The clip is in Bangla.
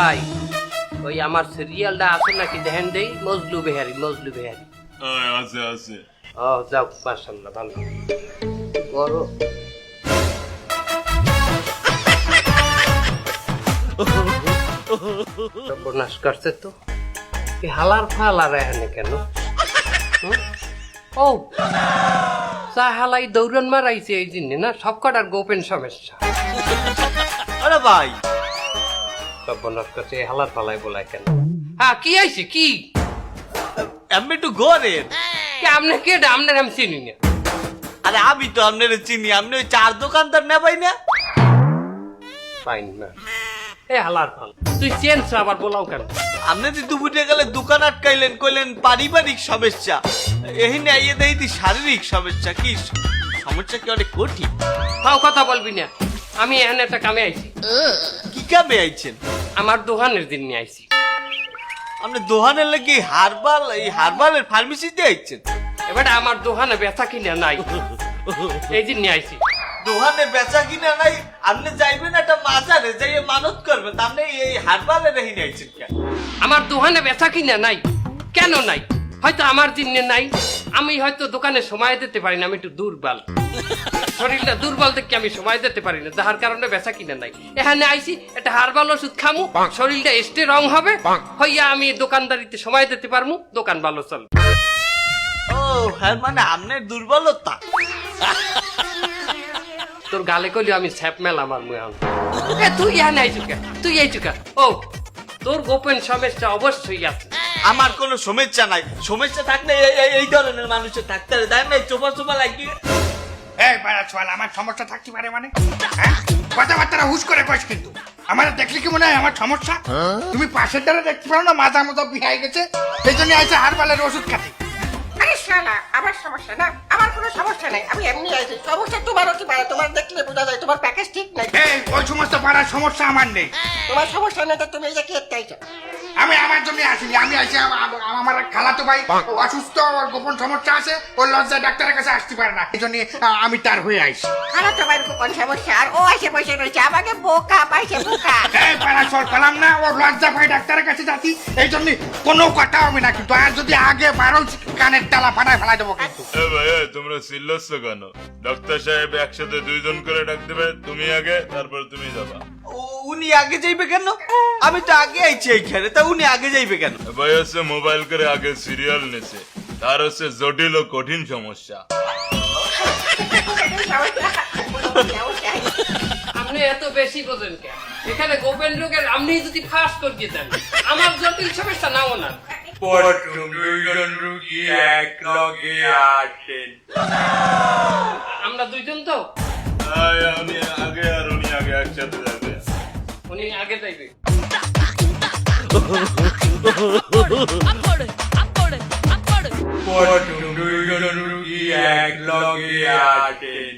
ভাই ওই আমার সিরিয়ালটা আছে নাকি? দেখেন দেই মজলু বেহারি মজলু বেহারি। আছে আছে। ও যাও মার্শাল্লাহ ভালো। বড়। সর্বনাশ করছে তো। এ হালার ফালার এখানে কেন? ও চা হালাই দৌড়ন মারাইছে এই জন্য না? সব কটার গোপেন সমস্যা। আরে ভাই সর্বনাশ করছে হালার ফালাই বলায় কেন? হ্যাঁ কি আইছে কি? আমি একটু ঘরের কি আপনি কে আপনার আমি চিনি না। আরে আমি তো আপনার চিনি। আপনি ওই চার দোকানদার নেবাই না। পাইন না? এ হালার ফাল তুই চেঞ্জ আবার বলাও কেন? আপনি তো দুপুরে গেলে দোকান আটকাইলেন কইলেন পারিবারিক সমস্যা। এহিনে আইয়ে দেই দি শারীরিক সমস্যা। কি সমস্যা কি অনেক কঠিন। তাও কথা বলবি না। আমি এখানে একটা কামে আইছি। কি আইছেন? আমার দোকানের দিন নিয়ে আইছি। আপনি দোকানের লাগি হারবাল এই হারবালের ফার্মেসিতে আইছেন? এবার আমার দোকানে ব্যথা কিনা নাই। এই দিন নিয়ে আইছি। দোকানে বেচা কিনা নাই আপনি যাইবেন একটা মাজারে যাইয়ে মানত করবেন আপনি এই হারবালের এহিনে আইছেন কেন? আমার দোকানে ব্যথা কিনা নাই। কেন নাই? হয়তো আমার দিনে নাই। আমি হয়তো দোকানে সময় দিতে পারি না আমি একটু দুর্বল। শরীরটা দুর্বল দেখে আমি সময় দিতে পারি না। যার কারণে বেচা কিনা নাই। এখানে আইছি একটা হারবাল ওষুধ খামু শরীরটা এস্টে রং হবে হইয়া আমি দোকানদারিতে সময় দিতে পারমু দোকান ভালো চল ও হ্যাঁ মানে আপনার দুর্বলতা। তোর গালে কইলি আমি স্যাপ মেল আমার মুয়ে তুই এখানে আইছু কে তুই আইছু কে ও তোর গোপন সমস্যা অবশ্যই আছে। আমার কোনো সমস্যা নাই। সমস্যা থাকলে এই- এই- এই ধরনের মানুষের থাকতে হবে তাই না চোপা চোপা লাগিয়ে এই বাড়া চল আমার সমস্যা থাকতে পারে মানে? হ্যাঁ? কথাবার্তা হুশ করে কইস কিন্তু। আমার দেখলে কি মনে হয় আমার সমস্যা? তুমি পাশের দ্বারা দেখতে পারো না মাথা মতো বিহাই গেছে। সেই জন্য আইসে হারবালের ওষুধ খাতে। আরে শালা আমার সমস্যা না? আমার কোনো সমস্যা নাই আমি এমনি আছি সমস্যা তোমার হতে পারে তোমার দেখলে বোঝা যায় তোমার প্যাকেজ ঠিক নাই। এই ওই সমস্ত পাড়ার সমস্যা আমার নেই। তোমার সমস্যা নেই তো তুমি এই যে কি চাইছো আমি আমার জন্য আসিনি আমি আম- আম- আমার খালাতো ভাই অসুস্থ ওর গোপন সমস্যা আছে ওর লজ্জায় ডাক্তারের কাছে আসতে পারে না। এই জন্য আমি তার হয়ে আইসি খারাপ তোমার কোন সমস্যা আর ও এসে বসে রয়েছে আমাকে বোকা পাইছে বোকা। এই পাড়া চল পেলাম না ওর লজ্জা পাই ডাক্তারের কাছে যাচ্ছি এই জন্য কোনো কথা হবে না কিন্তু আর যদি আগে বারো কানের তালা ফাটায় ফেলাই দেবো কিন্তু। এ ভাই তোমরা চিল্লাচ্ছ কেন? ডাক্তার সাহেব একসাথে দুইজন করে ডাক দেবে তুমি আগে তারপর তুমি যাবা। ও- উনি আগে যাইবে কেন? আমি তো আগে আইছি এইখানে তা উনি আগে যাইবে কেন? ভাই হচ্ছে মোবাইল করে আগে সিরিয়াল নেছে তার হচ্ছে জটিল ও কঠিন সমস্যা। আপনি এত বেশি বোঝেন কেন? এখানে গোপেন রোগের আপনি যদি ফাঁস করিয়ে দেন আমার জটিল সমস্যা নাও না। দুইজন রুগী এক আমরা দুইজন তো? আমি আগে আর উনি আগে একসাথে যাবে উনি আগে যাইবে। এক লগে আসেন